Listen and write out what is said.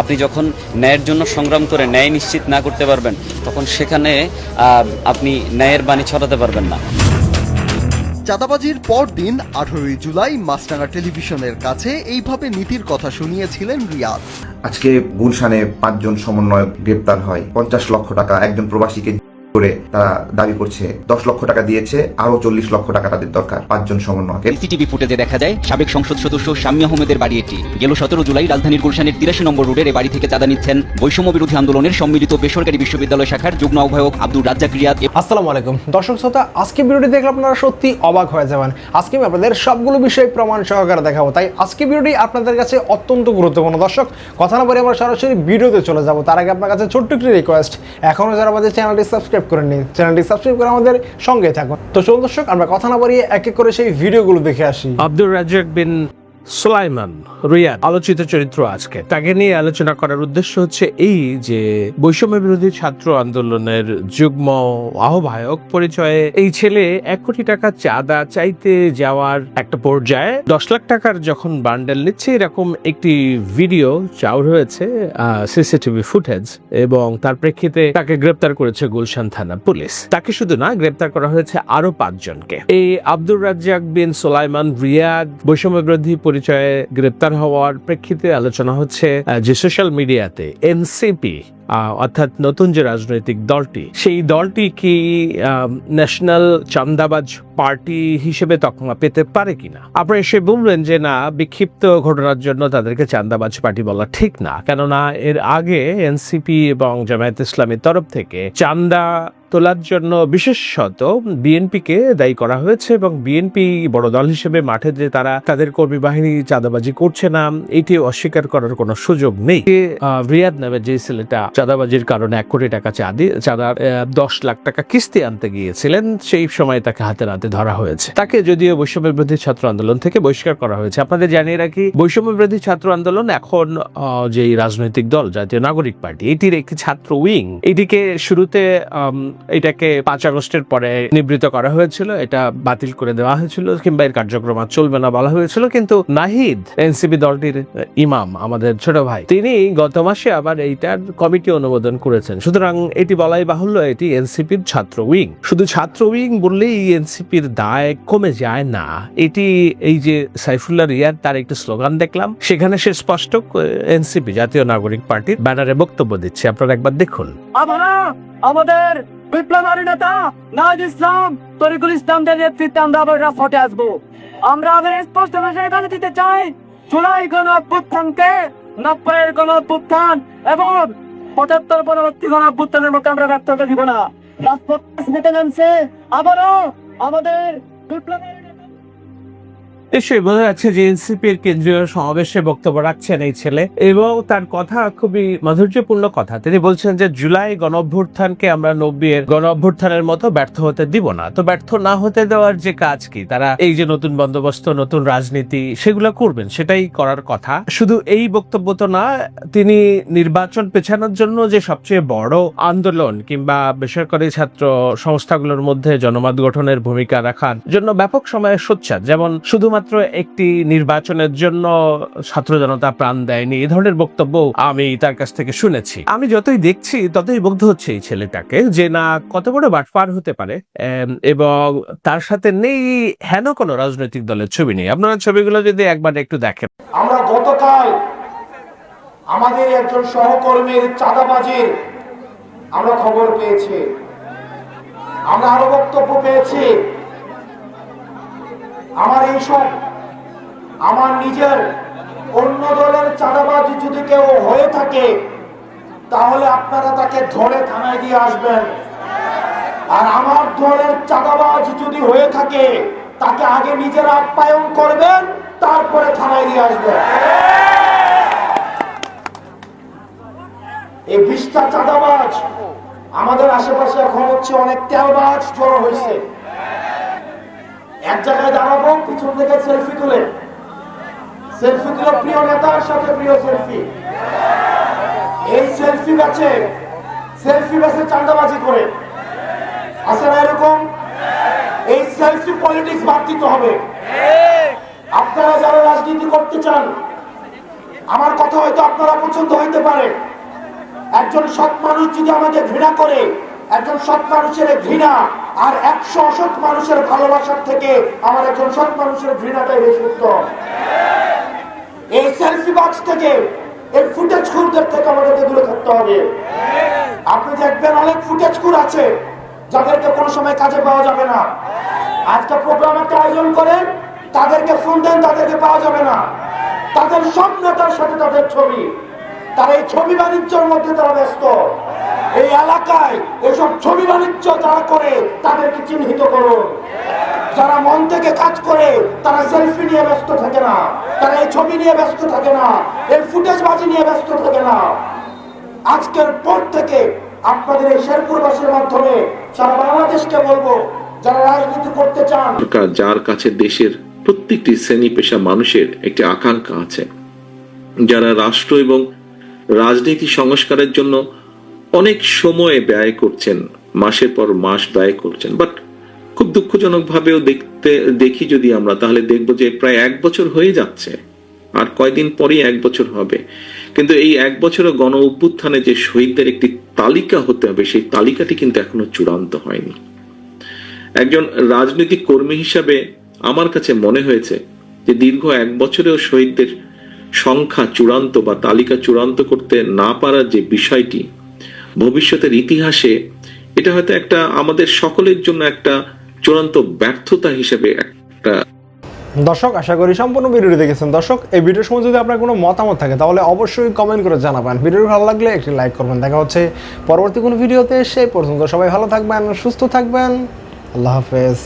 আপনি যখন ন্যায়ের জন্য সংগ্রাম করে ন্যায় নিশ্চিত না করতে পারবেন তখন সেখানে আপনি ন্যায়ের বাণী ছড়াতে পারবেন না। চাঁদাবাজির পরদিন আঠারোই জুলাই মাছরাঙা টেলিভিশনের কাছে এইভাবে নীতির কথা শুনিয়েছিলেন রিয়াদ। আজকে গুলশানে পাঁচজন সমন্বয় গ্রেপ্তার হয় পঞ্চাশ লক্ষ টাকা একজন প্রবাসীকে করে তারা দাবি করছে দশ লক্ষ টাকা দিয়েছে আরও চল্লিশ লক্ষ টাকা তাদের দরকার পাঁচজন সমন্বয়কের সিসিটিভি ফুটেজে দেখা যায় সাবেক সংসদ সদস্য শাম্মী আহমেদের বাড়ি এটি গেল সতেরো জুলাই রাজধানীর গুলশানের তিরাশি নম্বর রোডের এ বাড়ি থেকে চাঁদা নিচ্ছেন বৈষম্য বিরোধী আন্দোলনের সম্মিলিত বেসরকারি বিশ্ববিদ্যালয় শাখার যুগ্ম আহ্বায়ক আব্দুর রাজ্জাক রিয়াদ। আসসালামু আলাইকুম। দর্শক শ্রোতা আজকে ভিডিওটি দেখলে আপনারা সত্যি অবাক হয়ে যাবেন। আজকে আমি আপনাদের সবগুলো বিষয়ে প্রমাণ সহকারে দেখাবো। তাই আজকে ভিডিওটি আপনাদের কাছে অত্যন্ত গুরুত্বপূর্ণ। দর্শক কথা না বলে আমরা সরাসরি ভিডিওতে চলে যাব। তার আগে আপনার কাছে ছোট্ট একটি রিকোয়েস্ট এখনও যারা আমাদের চ্যানেলটি সাবস্ক্রাইব করেননি চ্যানেলটি সাবস্ক্রাইব করে আমাদের সঙ্গে থাকুন। তো চলুন দর্শক, আমরা কথা না বাড়িয়ে এক এক করে সেই ভিডিওগুলো দেখে আসি। আব্দুর রাজ্জাক বিন সুলাইমান রিয়াদ, আলোচিত চরিত্র আজকে। তাকে নিয়ে আলোচনা করার উদ্দেশ্য হচ্ছে এই যে বৈষম্য বিরোধী ছাত্র আন্দোলনের যুগ্ম আহ্বায়ক পরিচয়ে এই ছেলে এক কোটি টাকা চাঁদা চাইতে যাওয়ার একটা পর্যায়ে দশ লাখ টাকার যখন বান্ডেল নিচ্ছে, এরকম একটি ভিডিও চাউর হয়েছে সিসিটিভি ফুটেজ, এবং তার প্রেক্ষিতে তাকে গ্রেপ্তার করেছে গুলশান থানা পুলিশ। তাকে শুধু না, গ্রেপ্তার করা হয়েছে আরও পাঁচজনকে। এই আব্দুর রাজ্জাক বিন সোলাইমান রিয়াদ বৈষম্য বিরোধী পরিচয়ে গ্রেপ্তার হওয়ার প্রেক্ষিতে আলোচনা হচ্ছে যে সোশ্যাল মিডিয়াতে এনসিপি অর্থাৎ নতুন যে রাজনৈতিক দলটি, সেই দলটি কি ন্যাশনাল চান্দাবাজ পার্টি হিসেবে তকমা পেতে পারে কিনা? আপনারা এসে বলবেন যে না, বিক্ষিপ্ত ঘটনার জন্য তাদেরকে চান্দাবাজ পার্টি বলা ঠিক না। কেননা এর আগে এনসিপি এবং জামায়াত ইসলামের তরফ থেকে চান্দা তোলার জন্য বিশেষত বিএনপিকে দায়ী করা হয়েছে এবং বিএনপি বড় দল হিসেবে মাঠে যে তারা তাদের কর্মী বাহিনী চাঁদাবাজি করছে না, এটি অস্বীকার করার কোনো সুযোগ নেই। রিয়াদ নামে যে ছেলেটা চাঁদাবাজির কারণে এক কোটি টাকা চাঁদি চাঁদার দশ লাখ টাকা কিস্তি আনতে গিয়েছিলেন, সেই সময় তাকে হাতে নাতে ধরা হয়েছে। তাকে যদিও বৈষম্য বিরোধী ছাত্র আন্দোলন থেকে বহিষ্কার করা হয়েছে। আপনাদের জানিয়ে রাখি, বৈষম্য বিরোধী ছাত্র আন্দোলন এখন যেই রাজনৈতিক দল, জাতীয় নাগরিক পার্টি, এটির একটি ছাত্র উইং। এটিকে শুরুতে এটাকে পাঁচ আগস্টের পরে নিবৃত করা হয়েছিল, এটা বাতিল করে দেওয়া হয়েছিল, কিংবা এর কার্যক্রম আর চলবে না বলা হয়েছিল, কিন্তু নাহিদ, এনসিপি দলটির ইমাম, আমাদের ছোট ভাই, তিনি গত মাসে আবার এইটার কমিটি অনুমোদন করেছেন। সুতরাং এটি বলাই বাহুল্য, এটি এনসিপির ছাত্র উইং। শুধু ছাত্র উইং বললেই এনসিপির দায় কমে যায় না। এটি এই যে সাইফুল্লাহ রিয়াদ, তার একটি স্লোগান দেখলাম। সেখানে সে স্পষ্ট, এনসিপি জাতীয় নাগরিক পার্টির ব্যানারে বক্তব্য দিচ্ছে। আপনারা একবার দেখুন। আমাদের বিপ্লবী নেতা নাজ ইসলাম, তরিকুল ইসলামদের নেতৃত্বে আমরা আবার রাফটে আসব। আমরা আবার স্পষ্ট ভাষায় বলে দিতে চাই, জুলাই গণ অভ্যুত্থানকে নব্বইয়ের গণ অভ্যুত্থান এবং পঁচাত্তর পরবর্তী গণ অভ্যুত্থানের মতো আমরা ব্যর্থ দিব না। রাজপথ নেতা জানছে আবারও আমাদের বিপ্লবী নিশ্চয়ই বোঝা যাচ্ছে যে এনসিপির কেন্দ্রীয় সমাবেশে বক্তব্য রাখছেন এই ছেলে। এবং তার কথা খুবই মাধুর্যপূর্ণ কথা। তিনি বলছেন যে, জুলাই গণ অভ্যুত্থানকে আমরা নব্বইয়ের গণ অভ্যুত্থানের মতো ব্যর্থ হতে দিব না। তো ব্যর্থ না হতে দেওয়ার যে কাজ কি? তারা এই যে নতুন বন্দোবস্ত, নতুন রাজনীতি, সেগুলো করবেন, সেটাই করার কথা। শুধু এই বক্তব্য তো না, তিনি নির্বাচন পেছানোর জন্য যে সবচেয়ে বড় আন্দোলন কিংবা বেসরকারি ছাত্র সংস্থাগুলোর মধ্যে জনমত গঠনের ভূমিকা রাখার জন্য ব্যাপক সময়ে সোচ্চার। যেমন শুধুমাত্র একটি নির্বাচনের জন্য ছাত্র জনতা প্রাণ দেয়নি, এই ধরনের বক্তব্য আমি তার কাছ থেকে শুনেছি। আমি যতই দেখছি, ততই মুগ্ধ হচ্ছে এই ছেলেটাকে যে না কত বড় বাটপার হতে পারে। এবং তার সাথে নেই হেন কোনো রাজনৈতিক দলের ছবি নেই। আপনারা ছবিগুলো যদি একবার একটু দেখেন। আমরা গতকাল আমাদের একজন সহকর্মীর চাঁদাবাজির আমরা খবর পেয়েছি। আমরা আরও বক্তব্য পেয়েছি। আমার এইসব আমার নিজের অন্য দলের চাঁদাবাজি যদি কেউ হয়ে থাকে, তাহলে আপনারা তাকে ধরে থানায় দিয়ে আসবেন। আর আমার দলের চাঁদাবাজ যদি হয়ে থাকে, তাকে আগে নিজেরা আপ্যায়ন করবেন, তারপরে থানায় দিয়ে আসবেন। এই বিশটা চাঁদাবাজ আমাদের আশেপাশে এখন হচ্ছে অনেক তেলবাজ জড়ো হয়েছে। এক জায়গায় দাঁড়াবো, পিছন থেকে সেলফি তুলে। সেলফি তুলে প্রিয় নেতার সাথে প্রিয় সেলফি এই সেলফি ব্যাচে সেলফি ব্যাচে চাঁদাবাজি করে। আছে না এরকম? এই সেলফি পলিটিক্স বাদ দিতে হবে। আপনারা যারা রাজনীতি করতে চান, আমার কথা হয়তো আপনারা পছন্দ হইতে পারে। একজন সৎ মানুষ যদি আমাকে ঘৃণা করে একজন সৎ মানুষের ঘৃণা আর একশো অসৎ মানুষের ভালোবাসার থেকে আমার একজন সৎ মানুষের ঘৃণাটাই বেশি উত্তম। এই সেলফি বক্স থেকে, এই ফুটেজ খুরদের থেকে আমাদেরকে দূরে থাকতে হবে। আপনি দেখবেন অনেক ফুটেজ খুর আছে, যাদেরকে কোনো সময় কাজে পাওয়া যাবে না। আজকে প্রোগ্রাম একটা আয়োজন করেন তাদেরকে ফোন দেন তাদেরকে পাওয়া যাবে না। তাদের সব নেতার সাথে তাদের ছবি। তারা এই ছবি বাণিজ্যের মধ্যে তারা ব্যস্ত। এই এলাকায় এসব ছবি বাণিজ্য যারা করে, তাদেরকে চিহ্নিত করুন। যারা মন থেকে কাজ করে, তারা সেলফি নিয়ে ব্যস্ত থাকে না। তারা এই ছবি নিয়ে ব্যস্ত থাকে না। এই ফুটেজ বাজি নিয়ে ব্যস্ত থাকে না। আজকের পর থেকে আপনাদের এই শেরপুরবাসীর মাধ্যমে সারা বাংলাদেশকে বলব, যারা রাজনীতি করতে চান। যার কাছে দেশের প্রত্যেকটি শ্রেণি পেশা মানুষের একটি আকাঙ্ক্ষা আছে। যারা রাষ্ট্র এবং রাজনীতি সংস্কারের জন্য অনেক সময় ব্যয় করছেন, মাসের পর মাস ব্যয় করছেন বাট খুব দুঃখজনক ভাবেও দেখতে, দেখি যদি আমরা, তাহলে দেখব যে প্রায় এক বছর হয়ে যাচ্ছে, আর কয়দিন পরেই এক বছর হবে। কিন্তু এই এক বছরের গণ অভ্যুত্থানে যে শহীদদের একটি তালিকা হতে হবে, সেই তালিকাটি কিন্তু এখনও চূড়ান্ত হয়নি। একজন রাজনৈতিক কর্মী হিসাবে আমার কাছে মনে হয়েছে যে দীর্ঘ এক বছরেও শহীদদের সংখ্যা চূড়ান্ত বা তালিকা চূড়ান্ত করতে না পারার যে বিষয়টি ভবিষ্যতের ইতিহাসে এটা হয়তো একটা আমাদের সকলের জন্য একটা চূড়ান্ত ব্যর্থতা হিসেবে একটা দর্শক, আশা করি সম্পূর্ণ ভিডিওটি দেখেছেন। দর্শক, এই ভিডিওর সময় যদি আপনার কোনো মতামত থাকে, তাহলে অবশ্যই কমেন্ট করে জানাবেন। ভিডিও ভালো লাগলে একটি লাইক করবেন। দেখা হচ্ছে পরবর্তী কোনো ভিডিওতে, সেই পর্যন্ত সবাই ভালো থাকবেন, সুস্থ থাকবেন। আল্লাহ হাফেজ।